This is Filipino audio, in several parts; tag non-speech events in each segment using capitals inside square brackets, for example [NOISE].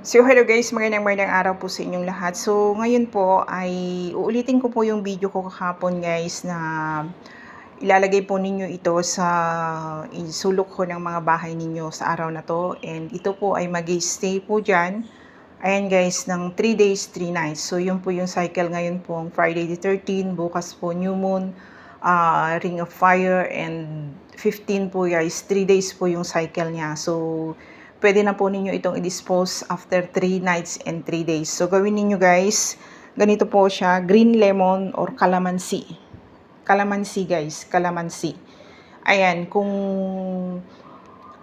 So hello guys, magandang magandang araw po sa inyong lahat. So ngayon po ay uulitin ko po yung video ko kahapon guys na ilalagay po ninyo ito sa isulok ko ng mga bahay ninyo sa araw na to. And ito po ay mag stay po dyan. Ayan guys, ng 3 days, 3 nights. So yun po yung cycle ngayon po, Friday the 13, bukas po new moon, uh, ring of fire, and 15 po guys, 3 days po yung cycle niya. So pwede na po ninyo itong i-dispose after 3 nights and 3 days. So, gawin ninyo guys, ganito po siya, green lemon or calamansi. Calamansi guys, calamansi. Ayan, kung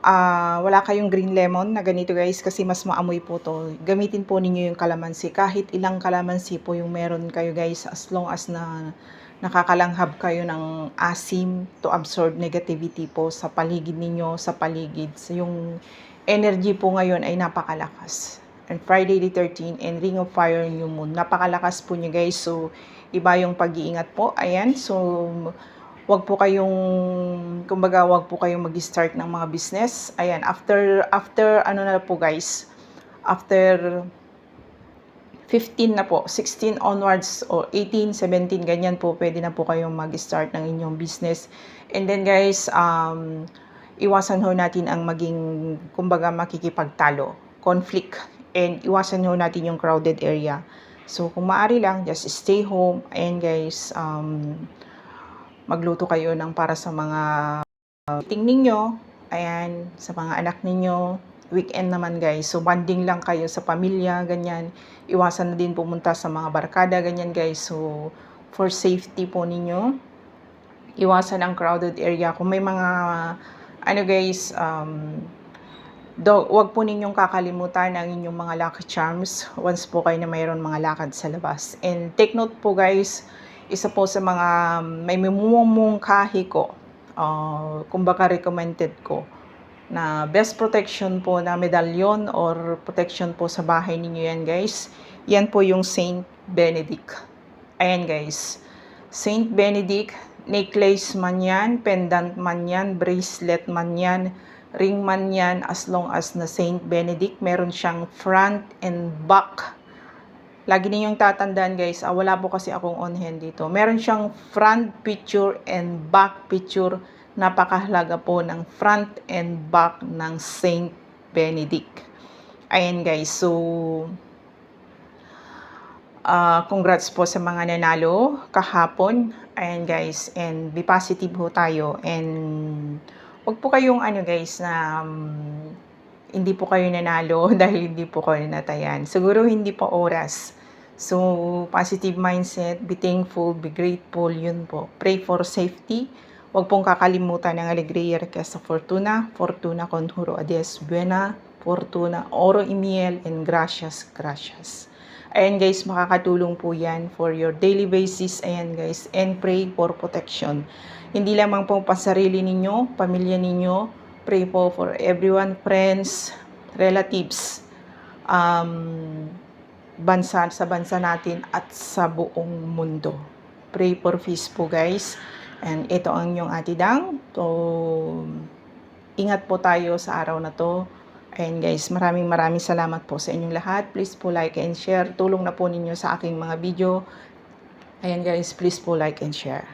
uh, wala kayong green lemon na ganito guys, kasi mas maamoy po to, gamitin po ninyo yung calamansi. Kahit ilang calamansi po yung meron kayo guys, as long as na nakakalanghab kayo ng asim to absorb negativity po sa paligid ninyo, sa paligid. So, yung energy po ngayon ay napakalakas. And Friday the 13 and Ring of Fire New Moon. Napakalakas po niya guys. So, iba yung pag-iingat po. Ayan. So, wag po kayong, kumbaga, wag po kayong mag-start ng mga business. Ayan. After, after, ano na po guys, after 15 na po, 16 onwards o 18, 17, ganyan po, pwede na po kayong mag-start ng inyong business. And then guys, um, iwasan ho natin ang maging, kumbaga, makikipagtalo, conflict, and iwasan ho natin yung crowded area. So, kung maaari lang, just stay home, and guys, um, magluto kayo ng para sa mga meeting ninyo, ayan, sa mga anak ninyo, weekend naman guys, so bonding lang kayo sa pamilya, ganyan, iwasan na din pumunta sa mga barkada, ganyan guys, so for safety po ninyo, iwasan ang crowded area, kung may mga ano guys, um, do, wag po ninyong kakalimutan ang inyong mga lucky charms once po kayo na mayroon mga lakad sa labas. And take note po guys, isa po sa mga may mumungkahi ko, uh, kumbaga recommended ko, na best protection po na medalyon or protection po sa bahay ninyo yan guys. Yan po yung Saint Benedict. Ayan guys. Saint Benedict necklace man yan, pendant man yan, bracelet man yan, ring man yan, as long as na Saint Benedict, meron siyang front and back. Lagi ninyong tatandaan guys, ah, wala po kasi akong on hand dito. Meron siyang front picture and back picture. Napakahalaga po ng front and back ng Saint Benedict. Ayan guys, so Uh, congrats po sa mga nanalo kahapon. Ayan guys, and be positive ho tayo. And wag po kayong ano guys na um, hindi po kayo nanalo [LAUGHS] dahil hindi po kayo natayan. Siguro hindi pa oras. So, positive mindset, be thankful, be grateful, yun po. Pray for safety. Huwag pong kakalimutan ng alegría sa fortuna, fortuna conjuro adies buena, fortuna, oro y miel, and gracias, gracias. Ayan guys, makakatulong po yan for your daily basis. Ayan guys, and pray for protection. Hindi lamang po pasarili ninyo, pamilya ninyo. Pray po for everyone, friends, relatives, um, bansa sa bansa natin at sa buong mundo. Pray for peace po guys. And ito ang inyong atidang. So, ingat po tayo sa araw na to. Ayan guys, maraming maraming salamat po sa inyong lahat. Please po like and share. Tulong na po ninyo sa aking mga video. Ayan guys, please po like and share.